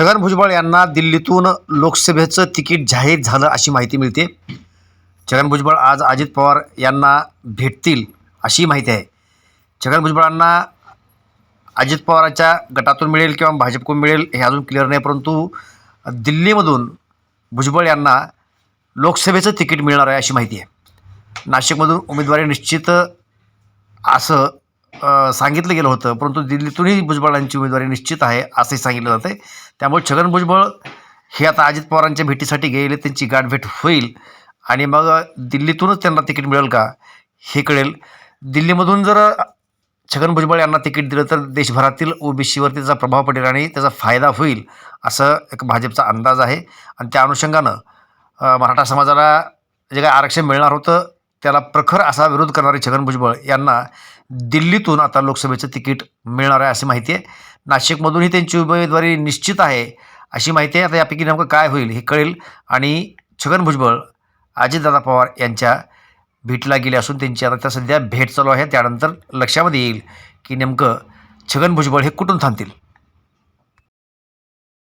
छगन भुजबळ यांना दिल्लीतून लोकसभेचं तिकीट जाहीर झालं अशी माहिती मिळते. छगन भुजबळ आज अजित पवार यांना भेटतील अशी माहिती आहे. छगन भुजबळांना अजित पवारांच्या गटातून मिळेल किंवा भाजपकडून मिळेल हे अजून क्लिअर नाही परंतु दिल्लीमधून भुजबळ यांना लोकसभेचं तिकीट मिळणार आहे अशी माहिती आहे. नाशिकमधून उमेदवारी निश्चित असं सांगितलं गेलं होतं परंतु दिल्लीतूनही भुजबळांची उमेदवारी निश्चित आहे असंही सांगितलं जातं आहे त्यामुळे छगन भुजबळ हे आता अजित पवारांच्या भेटीसाठी गेले त्यांची गाठभेट होईल. आणि मग दिल्लीतूनच त्यांना तिकीट मिळेल का हे कळेल. दिल्लीमधून जर छगन भुजबळ यांना तिकीट दिलं तर देशभरातील ओबीसीवर त्याचा प्रभाव पडेल आणि त्याचा फायदा होईल असं एक भाजपचा अंदाज आहे. आणि त्या अनुषंगानं मराठा समाजाला जे काय आरक्षण मिळणार होतं त्याला प्रखर असा विरोध करणारे छगन भुजबळ यांना दिल्लीतून आता लोकसभेचं तिकीट मिळणार आहे अशी माहिती आहे. नाशिकमधूनही त्यांची उमेदवारी निश्चित आहे अशी माहिती आहे. आता यापैकी नेमकं काय होईल हे कळेल. आणि छगन भुजबळ अजितदादा पवार यांच्या भेटीला गेले असून त्यांची आता त्या सध्या भेट चालू आहे. त्यानंतर लक्षामध्ये येईल की नेमकं छगन भुजबळ हे कुठून थांबतील.